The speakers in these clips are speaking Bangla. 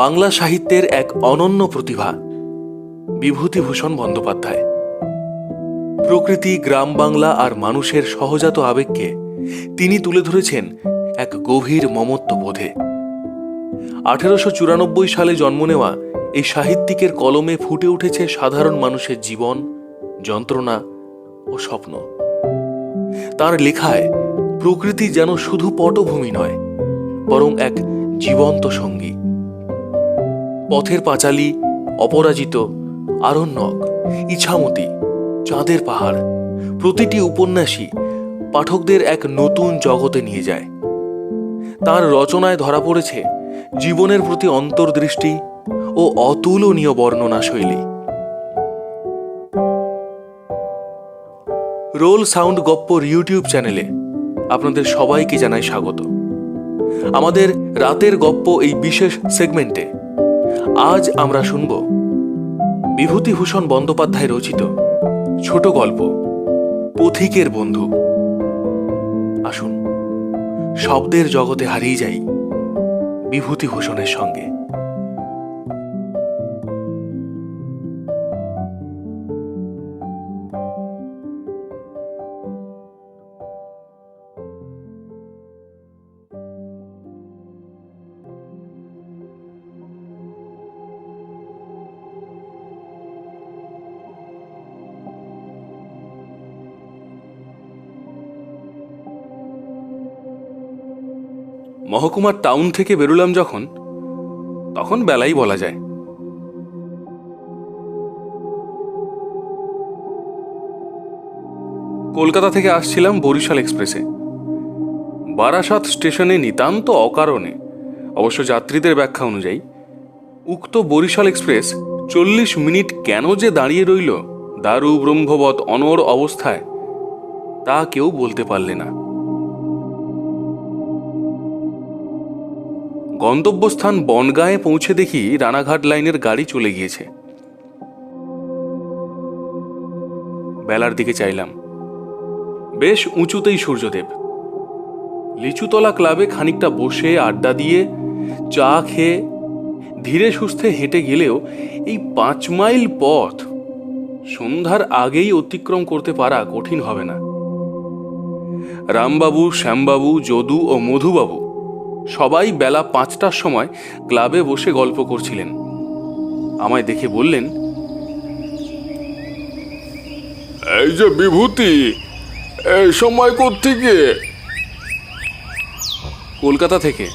বাংলা সাহিত্যের এক অনন্য প্রতিভা, বিভূতিভূষণ বন্দ্যোপাধ্যায়। প্রকৃতি, গ্রাম বাংলা আর মানুষের সহজাত আবেগকে তিনি তুলে ধরেছেন এক গভীর মমত্ব বোধে। আঠেরোশো চুরানব্বই সালে জন্ম নেওয়া এই সাহিত্যিকের কলমে ফুটে উঠেছে সাধারণ মানুষের জীবন, যন্ত্রণা ও স্বপ্ন। তার লেখায়, প্রকৃতি যেন শুধু পটভূমি নয়, বরং এক জীবন্ত সঙ্গী। পথের পাঁচালী, অপরাজিত, আরণ্যক, ইছামতি, চাঁদের পাহাড়। প্রতিটি উপন্যাসই পাঠকদের এক নতুন জগতে নিয়ে যায়। তার রচনায় ধরা পড়েছে জীবনের প্রতি অন্তর্দৃষ্টি ও অতুলনীয় বর্ণনা শৈলী রোল সাউন্ড গপ্পর ইউটিউব চ্যানেলে আপনাদের সবাইকে জানাই স্বাগত। আমাদের রাতের গপ্প এই বিশেষ সেগমেন্টে আজ আমরা শুনব বিভূতিভূষণ বন্দ্যোপাধ্যায় রচিত ছোট গল্প, পথিকের বন্ধু। আসুন, শব্দের জগতে হারিয়ে যাই বিভূতিভূষণের সঙ্গে। মহকুমার টাউন থেকে বেরোলাম যখন, তখন বেলাই বলা যায়। কলকাতা থেকে আসছিলাম বরিশাল এক্সপ্রেসে। বারাসাত স্টেশনে নিতান্ত অকারণে, অবশ্য যাত্রীদের ব্যাখ্যা অনুযায়ী, উক্ত বরিশাল এক্সপ্রেস চল্লিশ মিনিট কেন যে দাঁড়িয়ে রইল দারু ব্রহ্মবৎ অনর অবস্থায়, তা কেউ বলতে পারলে না। গন্তব্যস্থান বনগাঁয়ে পৌঁছে দেখি রানাঘাট লাইনের গাড়ি চলে গিয়েছে। বেলার দিকে চাইলাম। বেশ উঁচুতেই সূর্যদেব। লিচুতলা ক্লাবে খানিকটা বসে আড্ডা দিয়ে, চা খেয়ে, ধীরে সুস্থে হেঁটে গেলেও এই পাঁচ মাইল পথ সন্ধ্যার আগেই অতিক্রম করতে পারা কঠিন হবে না। রামবাবু, শ্যামবাবু, যদু ও মধুবাবু সবাই বেলা পাঁচটার সময় ক্লাবে বসে গল্প করছিলেন। আমায় দেখে বললেন এই যে বিভূতি এই সময় থেকে কলকাতা থেকে।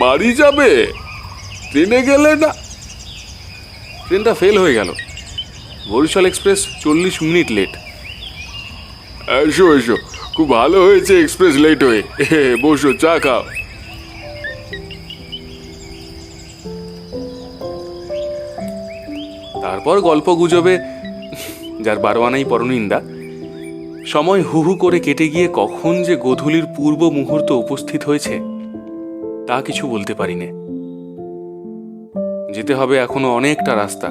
বাড়ি যাবে? ট্রেনে গেলে না? ট্রেনটা ফেল হয়ে গেল। বরিশাল এক্সপ্রেস চল্লিশ মিনিট লেট। এসো এসো। খুব ভালো হয়েছে এক্সপ্রেস লেট হয়ে। বসো, চা খাও। তারপর গল্প গুজবে যার বারোয়ানাই পরনিন্দা। সময় হু হু করে কেটে গিয়ে কখন যে গোধূলির পূর্ব মুহূর্ত উপস্থিত হয়েছে, তা কিছু বলতে পারি নে যেতে হবে এখনও অনেকটা রাস্তা,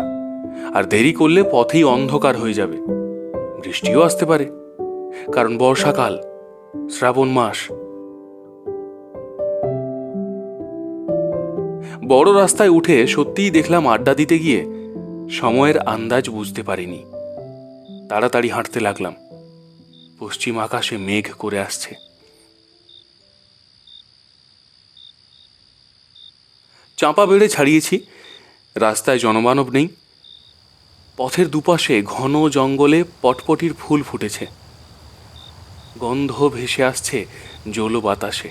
আর দেরি করলে পথেই অন্ধকার হয়ে যাবে। বৃষ্টিও আসতে পারে। কারণ বর্ষাকাল, শ্রাবণ মাস। বড় রাস্তায় উঠে সত্যিই দেখলাম আড্ডা দিতে গিয়ে সময়ের আন্দাজ বুঝতে পারিনি। তাড়াতাড়ি হাঁটতে লাগলাম। পশ্চিম আকাশে মেঘ করে আসছে। চাঁপা বেড়ে ছাড়িয়েছি। রাস্তায় জনমানব নেই। পথের দুপাশে ঘন জঙ্গলে পটপটির ফুল ফুটেছে। গন্ধ ভেসে আসছে জলো বাতাসে।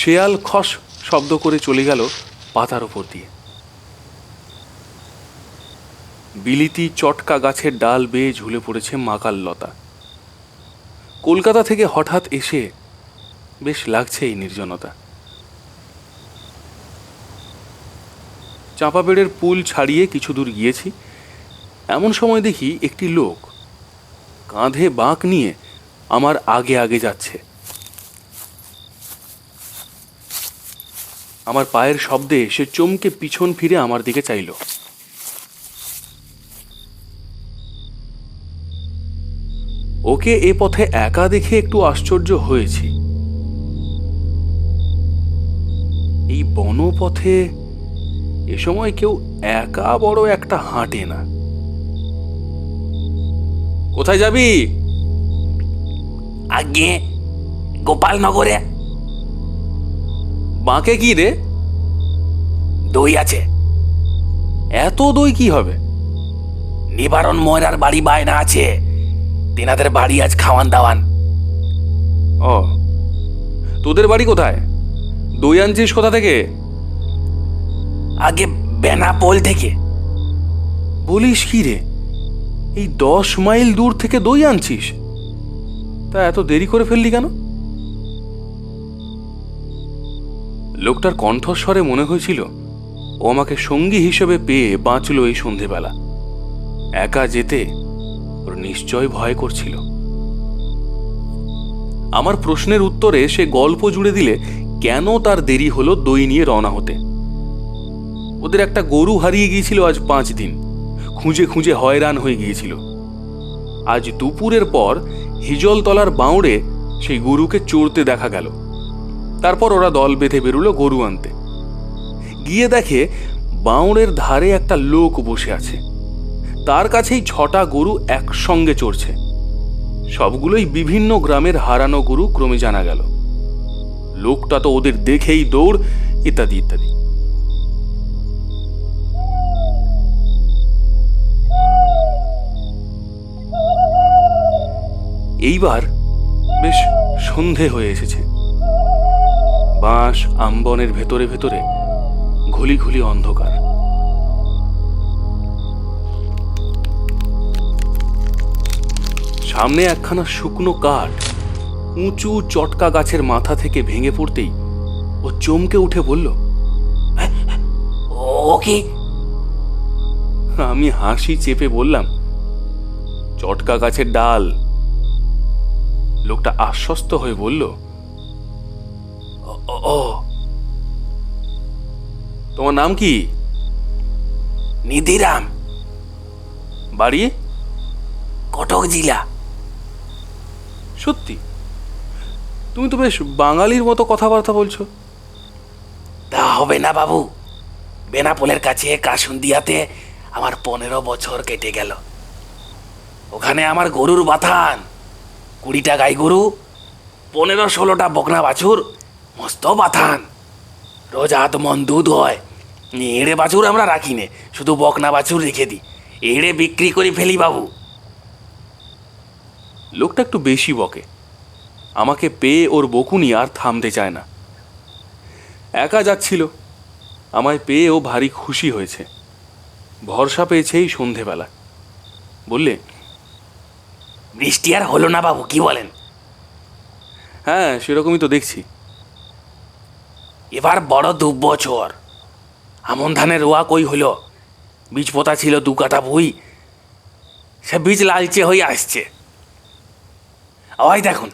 শেয়াল খস শব্দ করে চলে গেল পাতার ওপর দিয়ে। বিলিতি চটকা গাছের ডাল বেয়ে ঝুলে পড়েছে মাকাল লতা। কলকাতা থেকে হঠাৎ এসে বেশ লাগছে এই নির্জনতা। চাঁপা বেড়ের পুল ছাড়িয়ে কিছু দূর গিয়েছি, এমন সময় দেখি একটি লোক কাঁধে বাঁক নিয়ে আমার আগে আগে যাচ্ছে। আমার পায়ের শব্দে সে চমকে পিছন ফিরে আমার দিকে চাইল। ওকে এ পথে একা দেখে একটু আশ্চর্য হয়েছি। এই বনপথে এ সময় কেউ একা বড় একটা হাঁটে না। কোথায় যাবি? আগে গোপালনগরে। বাঁকে কি রে? দই আছে। এত দই কি হবে? নিবারণ ময়রার বাড়ি বায়না আছে। তিনাদের বাড়ি আজ খাওয়ান দাওয়ান। ও তোদের বাড়ি কোথায়? দই আনছিস কোথা থেকে? আগে বেনাপোল থেকে। বলিস কি রে? এই দশ মাইল দূর থেকে দই আনছিস? তা এত দেরি করে ফেললি কেন? লোকটার কণ্ঠস্বরে মনে হয়েছিল, ও আমাকে সঙ্গী হিসেবে পেয়ে বাঁচল এই সন্ধেবেলা। একা যেতে ওর নিশ্চয় ভয় করছিল। আমার প্রশ্নের উত্তরে সে গল্প জুড়ে দিলে কেন তার দেরি হলো দই নিয়ে রওনা হতে। ওদের একটা গরু হারিয়ে গিয়েছিল আজ পাঁচ দিন। খুঁজে খুঁজে হয়রান হয়ে গিয়েছিল। আজ দুপুরের পর হিজলতলার বাউড়ে সেই গরুকে চড়তে দেখা গেল। তারপর ওরা দল বেঁধে বেরুলো গরু আনতে। গিয়ে দেখে বাউড়ের ধারে একটা লোক বসে আছে। তার কাছেই ছটা গরু একসঙ্গে চড়ছে। সবগুলোই বিভিন্ন গ্রামের হারানো গরু ক্রমে জানা গেল। লোকটা তো ওদের দেখেই দৌড়, ইত্যাদি ইত্যাদি। এইবার বেশ সন্ধে হয়ে এসেছে। বাঁশ আম্বনের ভেতরে ভেতরে ঘুলি ঘুলি অন্ধকার। সামনে একখানা শুকনো কাঠ উঁচু চটকা গাছের মাথা থেকে ভেঙে পড়তেই ও চমকে উঠে বলল ও কি? আমি হাসি চেপে বললাম, চটকা গাছের ডাল লোকটা আশ্বস্ত হয়ে বলল "ও- তোমার নাম কি? নিধিরাম। বাড়ি? কটক জেলা। সত্যি? তুমি তো বেশ বাঙালির মতো কথাবার্তা বলছো। তা হবে না বাবু। বেনাপোলের কাছে কাসুন্দিয়াতে আমার পনেরো বছর কেটে গেল। ওখানে আমার গরুর বাথান। কুড়িটা গাই গরু, পনেরো ষোলোটা বকনা বাছুর, মস্ত বাথান। রোজ আধ মন, দুধ হয়। এড়ে বাছুর আমরা রাখি নে শুধু বকনা বাছুর রেখে দিই। এড়ে বিক্রি করে ফেলি বাবু। লোকটা একটু বেশি বকে। আমাকে পেয়ে ওর বকুনি আর থামতে চায় না। একা যাচ্ছিল। আমায় পেয়ে ও ভারী খুশি হয়েছে। ভরসা পেয়েছে এই সন্ধেবেলা। বললে বৃষ্টি আর হলো না বাবু কি বলেন? হ্যাঁ সেরকমই তো দেখছি। এবার বড় দু বছর আমন ধানের রোয়া কই হলো? বীজ পোতা ছিল দু কাটা বই সে বীজ লালচে হয়ে আসছে। ওই দেখুন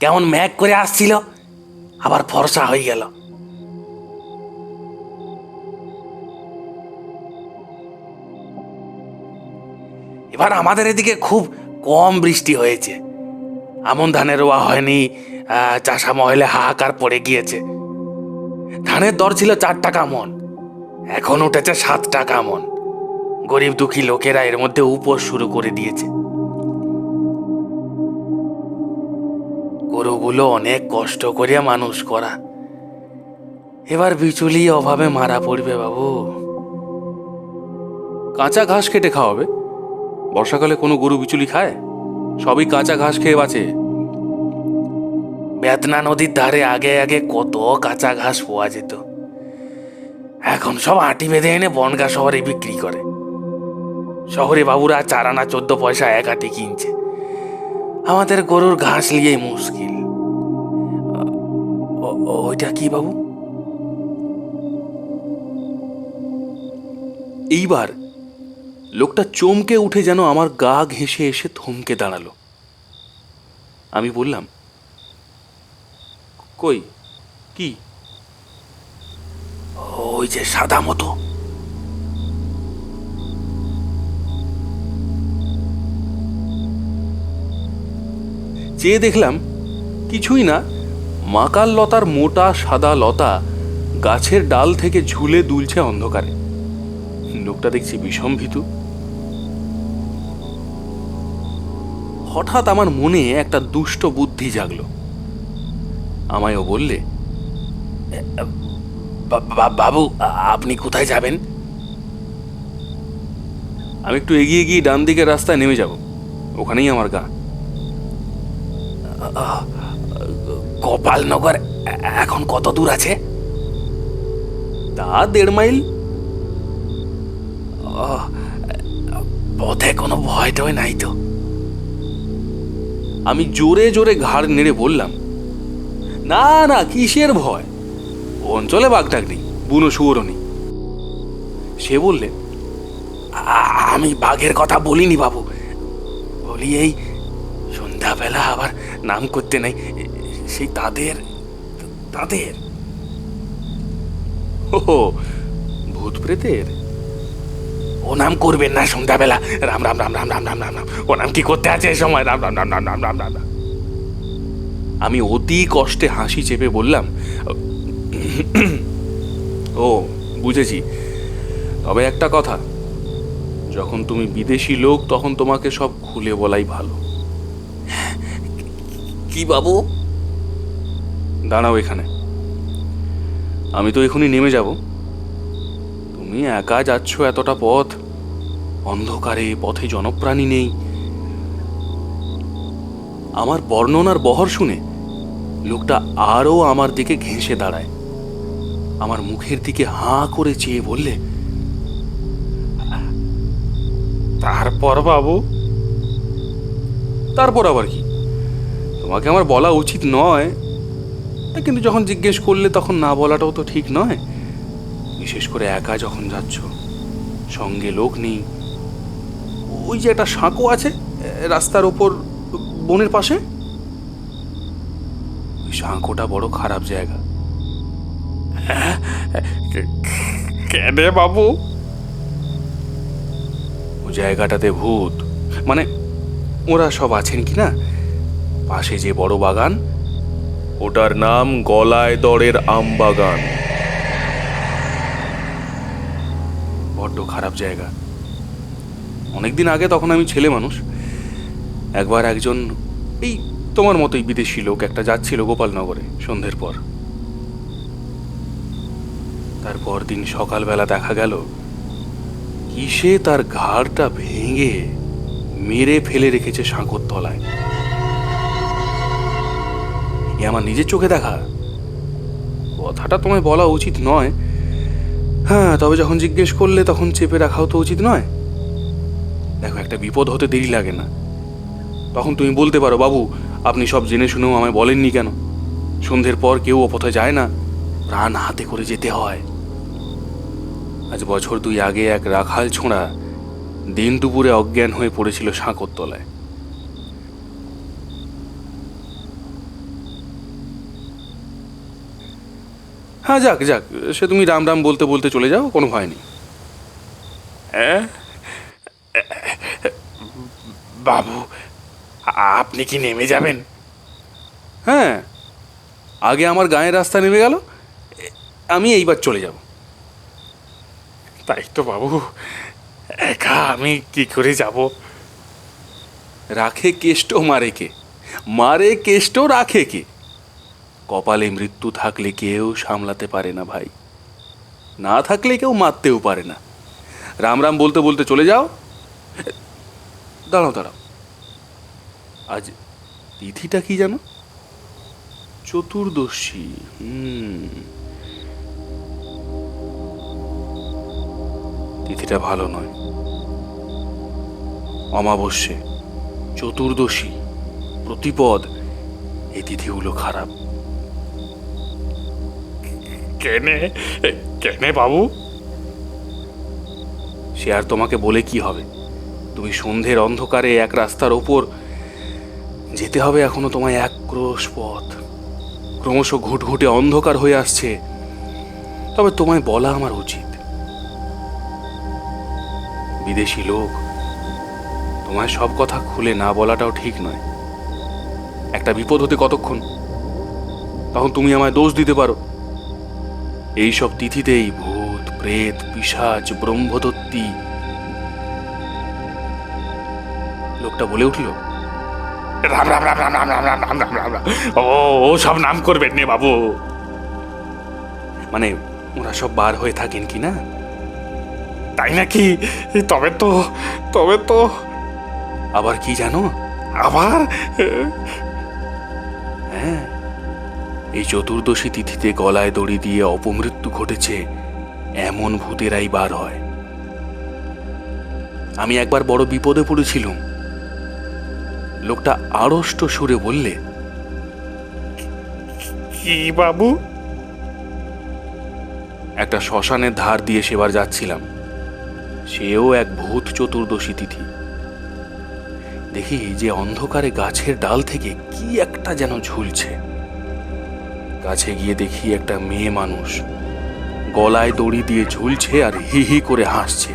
কেমন ম্যাক করে আসছিল আবার ফর্সা হয়ে গেল। এবার আমাদের এদিকে খুব কম বৃষ্টি হয়েছে। আমন ধানের রোয়া হয়নি চাষা মহলে হাহাকার পড়ে গিয়েছে। ধানের দর ছিল চার টাকা মন, এখন উঠেছে সাত টাকা মন। গরিব দুঃখী লোকেরা এর মধ্যে উপোস শুরু করে দিয়েছে। গরুগুলো অনেক কষ্ট করিয়া মানুষ করা। এবার বিচুলি অভাবে মারা পড়বে বাবু। কাঁচা ঘাস কেটে খাওয়াবে? বর্ষাকালে কোনো গরু বিচুলি খায়? সবই কাঁচা ঘাস খেয়ে বাঁচে। বেতনা নদীর ধারে আগে আগে কত কাঁচা ঘাস পাওয়া যেত। এখন সব আটি বেঁধে এনে বনগা শহরে বিক্রি করে। শহরে বাবুরা চার আনা চোদ্দ পয়সা এক আটি কিনছে। আমাদের গরুর ঘাস নিয়েই মুশকিল। ওইটা কি বাবু? এইবার লোকটা চমকে উঠে যেন আমার গা ঘেঁষে এসে থমকে দাঁড়াল। আমি বললাম, কই, কি? ওই যে সাদা মতো। চেয়ে দেখলাম কিছুই না, মাকাল লতার মোটা সাদা লতা গাছের ডাল থেকে ঝুলে দুলছে অন্ধকারে। লোকটা দেখছি বিষম ভীতু। হঠাৎ আমার মনে একটা দুষ্ট বুদ্ধি জাগলো। আমায়ও বললে বাবু আপনি কোথায় যাবেন? আমি একটু এগিয়ে গিয়ে ডান দিকের রাস্তায় নেমে যাব। ওখানেই আমার গা। গোপালনগর এখন কত দূর আছে? তা দেড় মাইল। পথে কোনো ভয় টয় নাই তো। আমি জোরে জোরে ঘাড় নেড়ে বললাম, না না, কিসের ভয়? অঞ্চলে বাঘটাক নেই, বুনো শুয়োরও নেই। সে বললে, আ- আমি বাঘের কথা বলিনি বাবু। বলি এই সন্ধ্যাবেলা আবার নাম করতে নাই, সেই তাদের তাদের? ও ভূত প্রেতের? ও নাম করবেন না সন্ধ্যাবেলা রাম রাম রাম রাম রাম রাম রাম রাম ও নাম কি করতে আছে এই সময় রাম রাম রাম রাম রাম রাম রাম রাম আমি অতি কষ্টে হাসি চেপে বললাম ও বুঝেছি তবে একটা কথা যখন তুমি বিদেশি লোক তখন তোমাকে সব খুলে বলাই ভালো কি বাবু দাঁড়াও এখানে আমি তো এখনই নেমে যাব তুমি একা যাচ্ছ এতটা পথ? অন্ধকারে পথে জনপ্রাণী নেই। আমার বর্ণনার বহর শুনে লোকটা আরও আমার দিকে ঘেঁষে দাঁড়ায়। আমার মুখের দিকে হাঁ করে চেয়ে বললে, তারপর বাবু? তারপর আবার কি? তোমাকে আমার বলা উচিত নয়। কিন্তু যখন জিজ্ঞেস করলে তখন না বলাটাও তো ঠিক নয়। বিশেষ করে একা যখন যাচ্ছ, সঙ্গে লোক নেই, ওই যে একটা সাঁকো আছে রাস্তার ওপর, বনের পাশে? ওই সাঁকোটা বড় খারাপ জায়গা। কেনে বাবু? ও জায়গাটাতে ভূত। মানে ওরা সব আছেন কি না? পাশে যে বড় বাগান, ওটার নাম গলায় দরের আম বাগান। বড্ড খারাপ জায়গা। অনেকদিন আগে তখন আমি ছেলে মানুষ। একবার একজন, এই তোমার মতোই বিদেশি লোক একটা যাচ্ছিল গোপালনগরে সন্ধ্যের পর। তারপর দিন সকালবেলা দেখা গেল, কিসে তার ঘাড়টা ভেঙে মেরে ফেলে রেখেছে সাঁকোর তলায়। এ আমার নিজের চোখে দেখা। কথাটা তোমায় বলা উচিত নয় হ্যাঁ তবে যখন জিজ্ঞেস করলে তখন চেপে রাখাও তো উচিত নয়। দেখো, একটা বিপদ হতে দেরি লাগে না। তখন তুমি বলতে পারো, বাবু, আপনি সব জেনে শুনেও আমায় বলেননি কেন? সন্ধ্যের পর কেউ ও পথে যায় না। প্রাণ হাতে করে যেতে হয়। আজ বছর দুই আগে এক রাখাল ছোঁড়া দিন দুপুরে অজ্ঞান হয়ে পড়েছিল সাঁকোর তলায়। হ্যাঁ যাক যাক সে তুমি রাম রাম বলতে বলতে চলে যাও কোনো ভয় নেই। হ্যাঁ? বাবু আপনি কি নেমে যাবেন? হ্যাঁ আগে আমার গায়ের রাস্তা নেমে গেল আমি এইবার চলে যাব। তাই তো বাবু একা আমি কি করে যাব? রাখে কেষ্ট মারে কে? মারে কেষ্ট রাখে কে? কপালে মৃত্যু থাকলে কেউ সামলাতে পারে না ভাই। না থাকলে কেউ মারতেও পারে না। রাম রাম বলতে বলতে চলে যাও। দাঁড়াও দাঁড়াও। আজ তিথিটা কি জানো? চতুর্দশী, হুম। তিথিটা ভালো নয়। অমাবস্যে, চতুর্দশী, প্রতিপদ এই তিথিগুলো খারাপ। কেনে কেনে বাবু? সে আর তোমাকে বলে কি হবে? তুমি সন্ধ্যের অন্ধকারে এক রাস্তার ওপর যেতে হবে এখনও তোমায় এক ক্রোশ পথ। ক্রমশ ঘুটঘুটে অন্ধকার হয়ে আসছে। তবে তোমায় বলা আমার উচিত। বিদেশি লোক, তোমায় সব কথা খুলে না বলাটাও ঠিক নয়। একটা বিপদ হতে কতক্ষণ? তখন তুমি আমায় দোষ দিতে পারো। এইসব তিথিতেই ভূত প্রেত পিসাচ ব্রহ্মদত্তি লোকটা বলে উঠল রাম রাম রাম রাম রাম রাম রাম রাম রাম রাম রাম ও ও সব নাম করবেন নে বাবু মানে ওরা সব বার হয়ে থাকেন কি না তাই নাকি তবে তো তবে তো আবার কি জানো আবার হ্যাঁ এই চতুর্দশী তিথিতে গলায় দড়ি দিয়ে অপমৃত্যু ঘটেছে এমন ভূতেরাই বার হয়। আমি একবার বড় বিপদে পড়েছিলাম। লোকটা আড়ষ্ট সুরে বললে কি বাবু? একটা শ্মশানের ধার দিয়ে সেবার যাচ্ছিলাম। সেও এক ভূত চতুর্দশী তিথি। দেখি যে অন্ধকারে গাছের ডাল থেকে কি একটা যেন ঝুলছে। কাছে গিয়ে দেখি একটা মেয়ে মানুষ। গলায় দড়ি দিয়ে ঝুলছে আর হি হি করে হাসছে।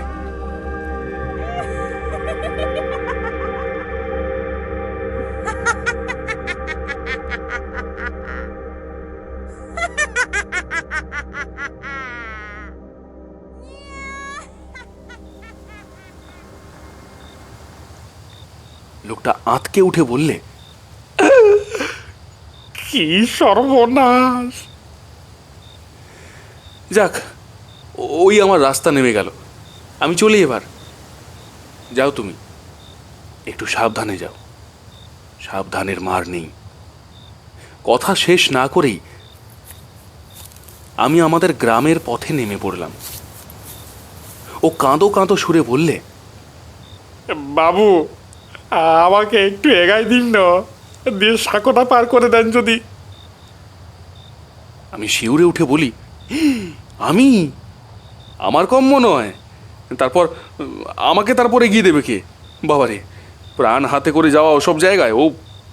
লোকটা আঁতকে উঠে বললে কি সর্বনাশ? যাক ওই আমার রাস্তা নেমে গেল। আমি চলি এবার। যাও তুমি। একটু সাবধানে যাও। সাবধানের মার নেই। কথা শেষ না করেই আমি আমাদের গ্রামের পথে নেমে পড়লাম। ও কাঁদো কাঁদো সুরে বললে বাবু আমাকে একটু এগাই দিন না দিয়ে সাঁকোটা পার করে দেন যদি আমি শিউরে উঠে বলি আমি আমার কম্য নয় তারপর আমাকে তারপর এগিয়ে দেবে কে বাবারে প্রাণ হাতে করে যাওয়া ওসব জায়গায় ও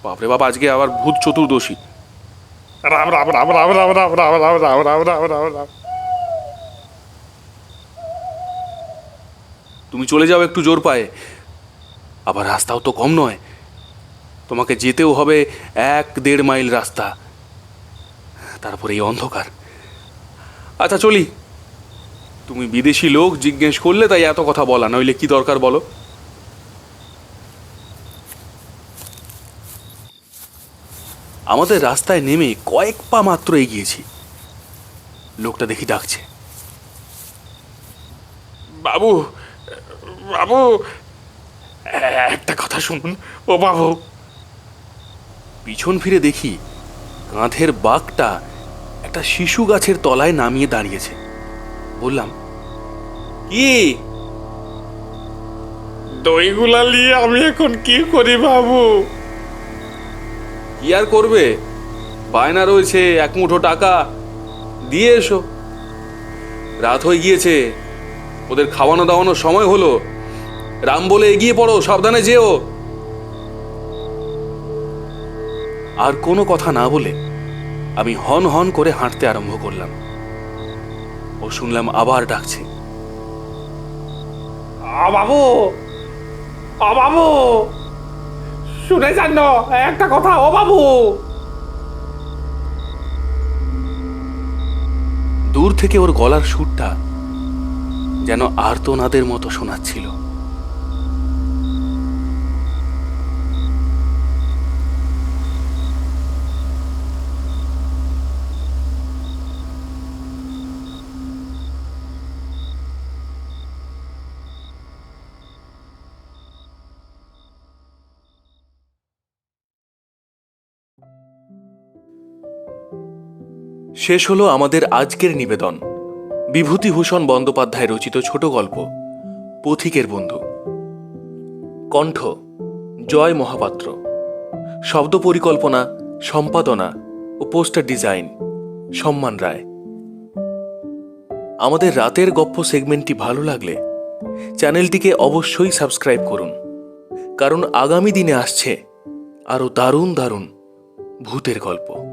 বাপরে বাবা আজকে আবার ভূত চতুর্দশী রাম রাম রাম রাম রাম রাম রাম রাম রাম রাম রাম রাম রাম তুমি চলে যাও একটু জোর পায়ে আবার রাস্তাও তো কম নয় তোমাকে যেতেও হবে এক দেড় মাইল রাস্তা। তারপরে এই অন্ধকার। আচ্ছা চলি। তুমি বিদেশি লোক জিজ্ঞেস করলে তাই এত কথা বলা, নইলে কি দরকার বলো? আমাদের রাস্তায় নেমে কয়েক পা মাত্র এগিয়েছি। লোকটা দেখি ডাকছে। বাবু বাবু, একটা কথা শুনুন। ও বাবু পিছন ফিরে দেখি কাঁধের বাঘটা একটা শিশু গাছের তলায় নামিয়ে দাঁড়িয়েছে। বললাম কি? দইগুলা নিয়ে আমি এখন কি করি বাবু? কি আর করবে? বায়না রয়েছে এক মুঠো টাকা। দিয়ে এসো। রাত হয়ে গিয়েছে ওদের খাওয়ানো দাওয়ানোর সময় হলো। রাম বলে এগিয়ে পড়ো সাবধানে যেও। আর কোনো কথা না বলে আমি হন হন করে হাঁটতে আরম্ভ করলাম। ও শুনলাম আবার ডাকছে। বাবু! বাবু! শুনে যান না একটা কথা ও বাবু! দূর থেকে ওর গলার সুরটা যেন আর্তনাদের মতো শোনাচ্ছিল। শেষ হলো আমাদের আজকের নিবেদন। বিভূতিভূষণ বন্দ্যোপাধ্যায় রচিত ছোট গল্প, পথিকের বন্ধু। কণ্ঠ, জয় মহাপাত্র। শব্দ পরিকল্পনা, সম্পাদনা ও পোস্টার ডিজাইন, সম্মান রায়। আমাদের রাতের গপ্প সেগমেন্টটি ভালো লাগলে চ্যানেলটিকে অবশ্যই সাবস্ক্রাইব করুন। কারণ আগামী দিনে আসছে আরও দারুণ দারুণ ভূতের গল্প।